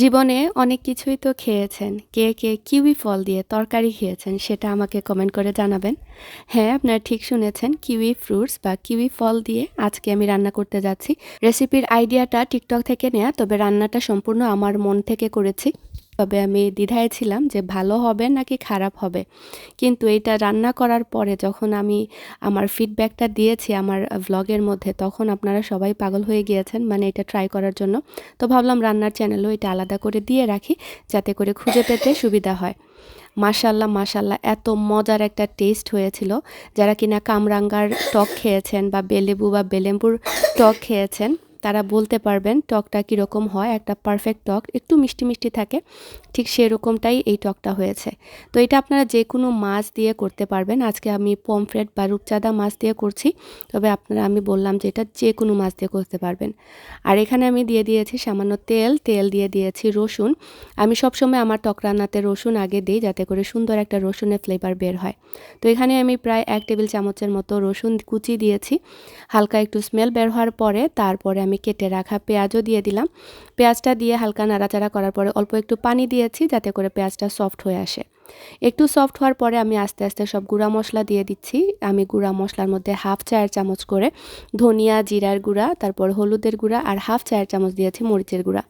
জীবনে অনেক কিছুই তো খেয়েছেন। কে কে কিউই ফল দিয়ে তরকারি খেয়েছেন সেটা আমাকে কমেন্ট করে জানাবেন। হ্যাঁ আপনারা ঠিক শুনেছেন, কিউই ফ্রুটস বা কিউই ফল দিয়ে আজকে আমি রান্না করতে যাচ্ছি। রেসিপির আইডিয়াটা টিকটক থেকে নেয়া, তবে রান্নাটা সম্পূর্ণ আমার মন থেকে করেছি। তবে আমি দ্বিধায় ছিলাম যে ভালো হবে নাকি খারাপ হবে। কিন্তু এটা রান্না করার পরে যখন আমি আমার ফিডব্যাকটা দিয়েছি আমার ভ্লগের মধ্যে, তখন আপনারা সবাই পাগল হয়ে গিয়েছেন মানে এটা ট্রাই করার জন্য। তো ভাবলাম রান্নার চ্যানেলও এটা আলাদা করে দিয়ে রাখি, যাতে করে খুঁজে পেতে সুবিধা হয়। মাশাল্লাহ মাশাল্লাহ, এত মজার একটা টেস্ট হয়েছিল। যারা কিনা কামরাঙ্গার টক খেয়েছেন বা বেলেবু বা বেলেম্বুর টক খেয়েছেন তারা বলতে পারবেন টকটা কীরকম হয়, একটা পারফেক্ট টক, একটু মিষ্টি মিষ্টি থাকে, ঠিক সেরকমটাই এই টকটা হয়েছে। তো এটা আপনারা যে কোনো মাছ দিয়ে করতে পারবেন। আজকে আমি পমফ্রেট বা রূপচাঁদা মাছ দিয়ে করছি, তবে আপনারা, আমি বললাম যে এটা যে কোনো মাছ দিয়ে করতে পারবেন। আর এখানে আমি দিয়ে দিয়েছি সামান্য তেল তেল দিয়ে দিয়েছি রসুন। আমি সবসময় আমার টক রান্নাতে রসুন আগে দিই, যাতে করে সুন্দর একটা রসুনের ফ্লেভার বের হয়। তো এখানে আমি প্রায় এক টেবিল চামচের মতো রসুন কুচি দিয়েছি। হালকা একটু স্মেল বের হওয়ার পরে, তারপরে আমি কেটে রাখা পেঁয়াজও দিয়ে দিলাম। পেঁয়াজটা দিয়ে হালকা নাড়াচাড়া করার পরে অল্প একটু পানি দিয়েছি যাতে করে পেঁয়াজটা সফট হয়ে আসে। একটু সফট হওয়ার পরে আমি আস্তে আস্তে সব গুঁড়া মশলা দিয়ে দিচ্ছি। আমি গুঁড়া মশলার মধ্যে হাফ চায়ের চামচ করে ধনিয়া, জিরার গুঁড়া, তারপর হলুদের গুঁড়া আর হাফ চায়ের চামচ দিয়েছি মরিচের গুঁড়া।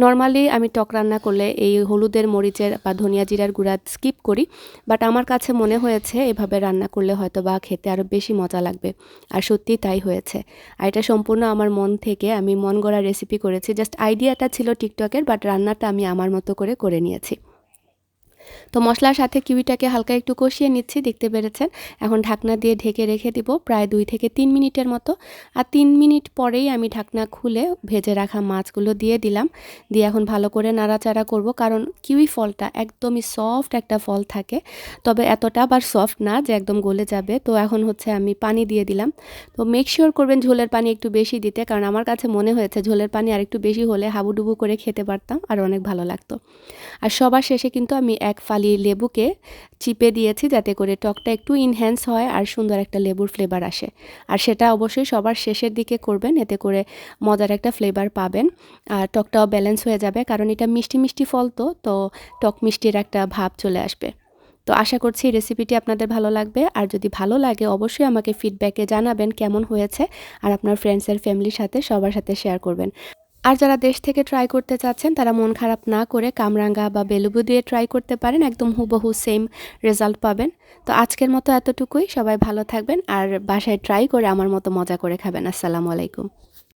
নর্মালি আমি টক রান্না করলে এই হলুদের মরিচের বা ধনিয়া জিরার গুঁড়া স্কিপ করি বাট আমার কাছে মনে হয়েছে এভাবে রান্না করলে হয়তো বা খেতে আরও বেশি মজা লাগবে। আর সত্যি তাই হয়েছে। আর এটা সম্পূর্ণ আমার মন থেকে আমি মন গড়া রেসিপি করেছি। জাস্ট আইডিয়াটা ছিল টিকটকের বাট রান্নাটা আমি আমার মতো করে করে নিয়েছি। তো মশলার সাথে কিউইটাকে হালকা একটু কষিয়ে নিচ্ছি, দেখতে পেরেছেন? এখন ঢাকনা দিয়ে ঢেকে রেখে দিব প্রায় দুই থেকে তিন মিনিটের মতো। আর তিন মিনিট পরেই আমি ঢাকনা খুলে ভেজে রাখা মাছগুলো দিয়ে দিলাম। দিয়ে এখন ভালো করে নাড়াচাড়া করব, কারণ কিউই ফলটা একদমই সফট একটা ফল থাকে। তবে এতটা আবার সফট না যে একদম গলে যাবে। তো এখন হচ্ছে আমি পানি দিয়ে দিলাম। তো মেক শিওর করবেন ঝোলের পানি একটু বেশি দিতে, কারণ আমার কাছে মনে হয়েছে ঝোলের পানি আর একটু বেশি হলে হাবুডুবু করে খেতে পারতাম আর অনেক ভালো লাগতো। আর সবার শেষে কিন্তু আমি এক ফালি লেবুকে চিপে দিয়েছি যাতে করে টকটা একটু ইনহ্যান্স হয় আর সুন্দর একটা লেবুর ফ্লেভার আসে। আর সেটা অবশ্যই সবার শেষের দিকে করবেন, এতে করে মজার একটা ফ্লেভার পাবেন। আর টকটাও ব্যালেন্স হয়ে যাবে, কারণ এটা মিষ্টি মিষ্টি ফল তো তো টক মিষ্টির একটা ভাব চলে আসবে। তো আশা করছি এই রেসিপিটি আপনাদের ভালো লাগবে। আর যদি ভালো লাগে, অবশ্যই আমাকে ফিডব্যাকে জানাবেন কেমন হয়েছে, আর আপনার ফ্রেন্ডসের ফ্যামিলির সাথে সবার সাথে শেয়ার করবেন। আর যারা দেশ থেকে ট্রাই করতে চাচ্ছেন, তারা মন খারাপ না করে কামরাঙ্গা বা বেলুবু দিয়ে ট্রাই করতে পারেন, একদম হুবহু সেম রেজাল্ট পাবেন। তো আজকের মতো এতটুকুই, সবাই ভালো থাকবেন আর বাসায় ট্রাই করে আমার মতো মজা করে খাবেন। আসসালামু আলাইকুম।